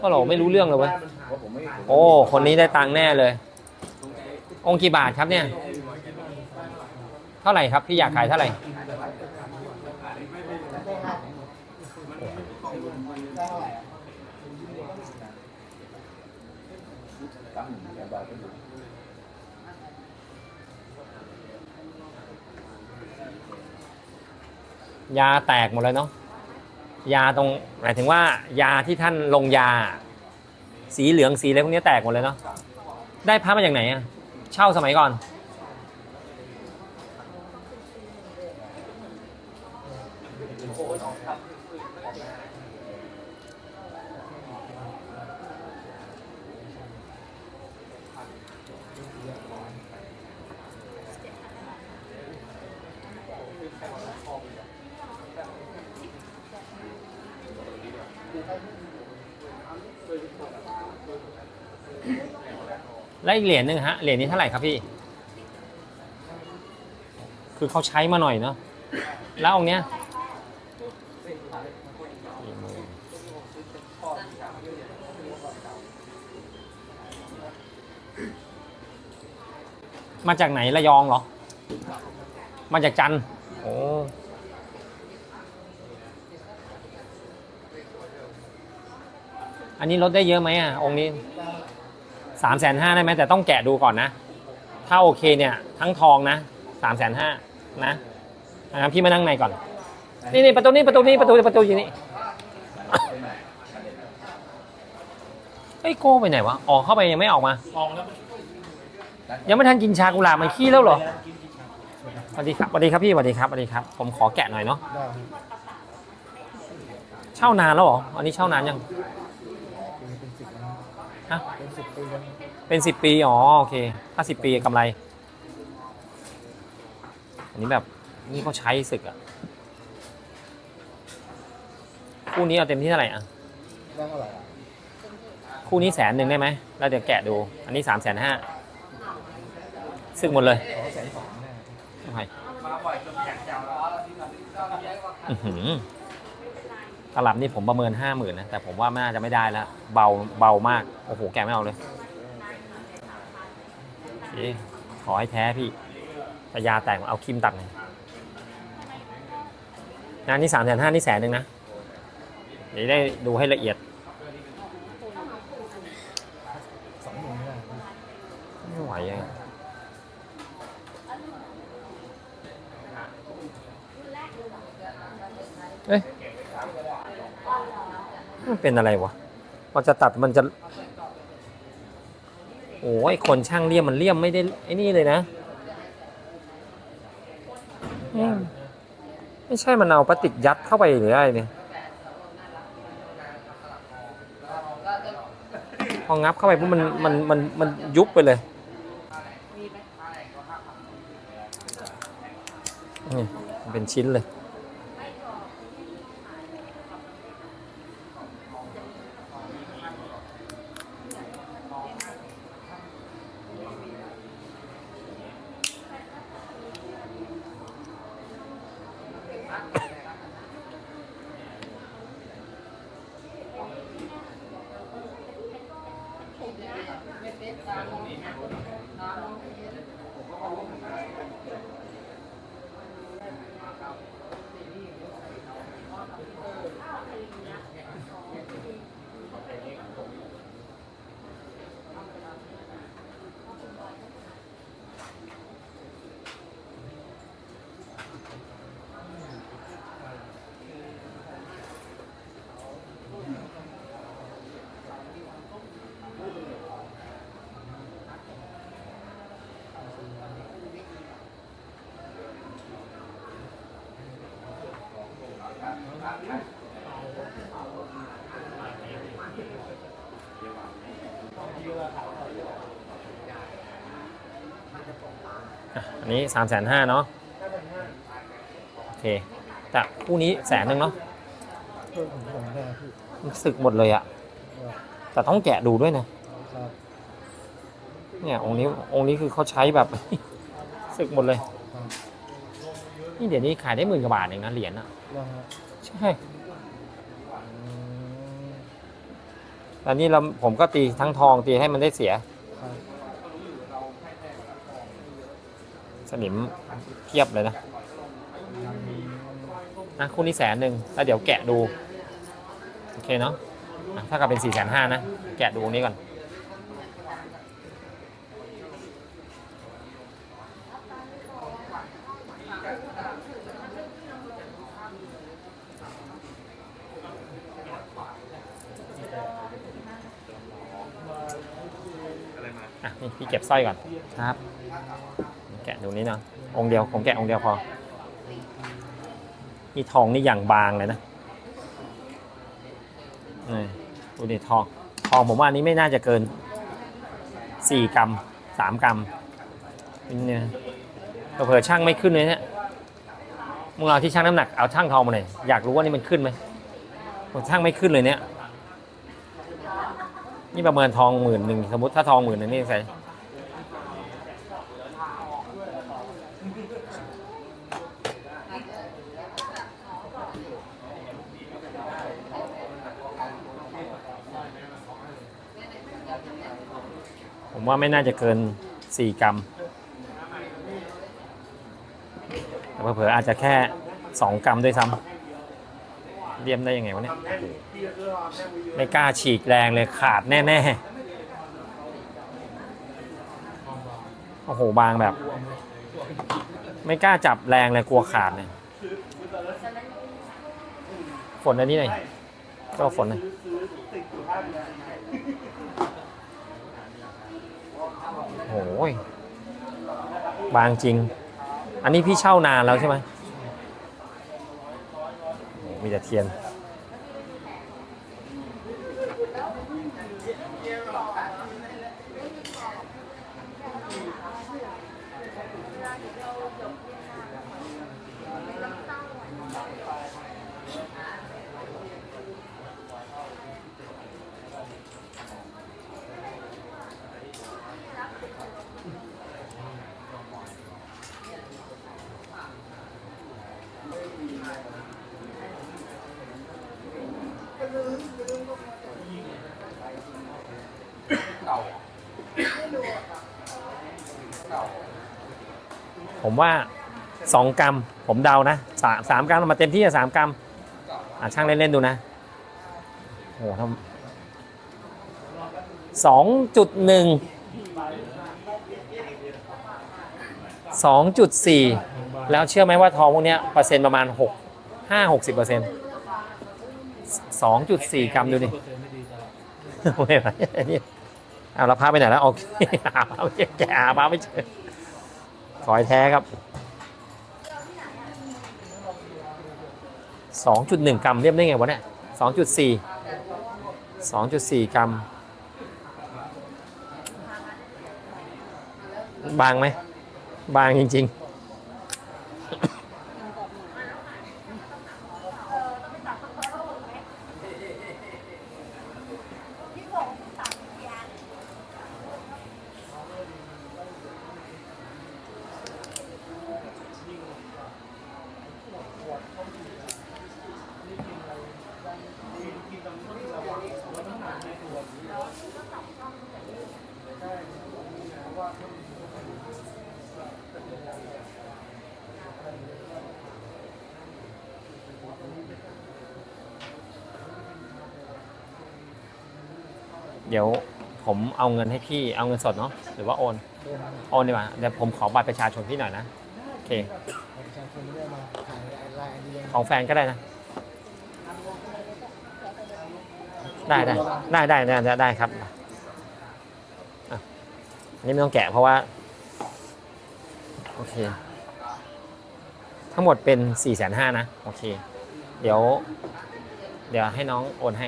ก็เราไม่รู้เรื่องเลยเว้ยโอ้คนนี้ได้ตังค์แน่เลย องค์กี่บาทครับเนี่ย เท่าไหร่ครับพี่อยากขายเท่าไหร่ยาแตกหมดเลยเนาะ ยาตรงหมายถึงว่ายาที่ท่านลงยา สีเหลืองสีอะไรพวกนี้แตกหมดเลยเนาะได้พระมาจากไหนอะเช่าสมัยก่อน และอีกเหรียญหนึ่งฮะ เหรียญนี้เท่าไหร่ครับพี่ คือเขาใช้มาหน่อยเนาะ แล้วองเนี้ยมาจากไหนระยองเหรอ มาจากจันทร์โอ้ อันนี้ลดได้เยอะไหมอะ องค์นี้สามแสนห้าได้ไหมแต่ต้องแกะดูก่อนนะ ถ้าโอเคเนี่ย ทั้งทองนะสามแสนห้านะงั้นพี่มานั่งในก่อน นี่นี่ประตูนี้ประตูนี้ประตูประตูอยู่นี่เฮ้ยโก้ไปไหนวะ ออกเข้าไปยังไม่ออกมา ออกแล้ว ยังไม่ทันกินชากุหลาบมันขี้แล้วเหรอสวัสดีครับสวัสดีครับพี่สวัสดีครับสวัสดีครับ ผมขอแกะหน่อยเนาะ เช่านานแล้วเหรอ อันนี้เช่านานยัง ฮะ เป็นสิบปีแล้วเป็นสิบปี อ๋อ โอเค ถ้าสิบปีกำไร อันนี้แบบนี่เขาใช้ศึกอะคู่นี้เอาเต็มที่เท่าไหร่อะได้เท่าไหร่อะคู่นี้แสนหนึ่งได้ไหมแล้วเดี๋ยวแกะดู อันนี้สามแสนห้าซึ่งหมดเลยขอแสนสองแน่โอเคอื้อหือ ตลับนี่ผมประเมินห้าหมื่นนะแต่ผมว่าม่น่าจะไม่ได้แล้วเบาเบามากโอ้โหแกะไม่เอาเลยขอให้แท้พี่แต่ยาแตกเอาคิมตัดเลยงานนี่สามแสนห้านี่แสนหนึ่งนะเดี๋ยวได้ดูให้ละเอียด สองหมื่นไม่ได้ ไม่ไหวอะเอ๊ะ มันเป็นอะไรวะพอจะตัดมันจะ โอ้ยคนช่างเลี่ยมมันเลี่ยมไม่ได้ไอ้นี่เลยนะอืมไม่ใช่มันเอาพลาสติกยัดเข้าไปหรืออะไรเนี่ยพองับเข้าไปปุ๊บมันมันมันมันยุบไปเลยนี่มันเป็นชิ้นเลย อะอันนี้สามแสนห้าเนาะโอเคแต่คู่นี้แสนหนึ่งเนาะเพิ่มผมสองแน่พี่มันสึกหมดเลยอะแต่ต้องแกะดูด้วยนะครับเนี่ยองค์นี้องค์นี้คือเขาใช้แบบสึกหมดเลยครับนี่เดี๋ยวนี้ขายได้หมื่นกว่าบาทเองนะเหรียญอะแล้วฮะใช่ อืม แล้วนี่เราผมก็ตีทั้งทองตีให้มันได้เสีย สนิมเทียบเลยนะนะคู่นี้แสนหนึ่งแล้วเดี๋ยวแกะดู โอเคเนาะอะถ้ากับเป็นสี่แสนห้านะ แกะดูตรงนี้ก่อน นี่พี่เก็บสร้อยก่อน ครับ แกะดูนี้เนาะองค์เดียวผมแกะองค์เดียวพอ นี่ทองนี่อย่างบางเลยนะนี่ดูดิทอง ทองผมว่าอันนี้ไม่น่าจะเกินสี่กรัมสามกรัมเนี่ยเผื่อๆช่างไม่ขึ้นเลยเนี่ยมึงเอาที่ช่างน้ำหนักเอาช่างทองมาหน่อยอยากรู้ว่านี่มันขึ้นไหมผมช่างไม่ขึ้นเลยเนี่ย นี่ประเมินทองหมื่นหนึ่งสมมติถ้าทองหมื่นหนึ่งนี่ใส่ผมว่าไม่น่าจะเกิน 4 กรัม แต่เผลอๆอาจจะแค่ 2 กรัมด้วยซ้ำ เรียมได้ยังไงวะเนี่ยไม่กล้าฉีกแรงเลยขาดแน่ๆ โอ้โหบางแบบ ไม่กล้าจับแรงเลยกลัวขาดเลยฝนอันนี้หน่อยก็ฝนหน่อยโอ้ยบางจริง อันนี้พี่เช่านานแล้วใช่ไหม มีแต่เทียน ผมว่า 2 กรัม ผมเดานะสามสามกรัมมาเต็มที่อะสามกรัมอะช่างเล่นๆดูนะโอ้โหทำสองจุดหนึ่งสองจุดสี่แล้วเชื่อไหมว่าทองพวกเนี้ยเปอร์เซ็นต์ประมาณหกห้าหกสิบเปอร์เซ็นต์สองจุดสี่กรัมดูดิไม่ไหวนี่เอาเราพาไปไหนแล้วโอเคหาพาไม่เจอแกหาพาไม่เจอ ฝอยแท้ครับ 2.1 กรัมเรียบได้ไงวะเนี่ย 2.4 2.4 กรัม บางไหม บางจริง ๆ ดี๋ยวผมเอาเงินให้พี่เอาเงินสดเนาะหรือว่าโอนโอนดีกว่าเดี๋ยวผมขอบัตรประชาชนพี่หน่อยนะโอเคประชาชนไม่ได้มาถ่ายไลน์เรียงของแฟนก็ได้นะ ได้ได้ได้ได้ได้ได้ได้ครับอะอันนี้ไม่ต้องแกะเพราะว่าโอเค ทั้งหมดเป็น4ี่แสนห้านะ โอเค เดี๋ยว เดี๋ยวให้น้องโอนให้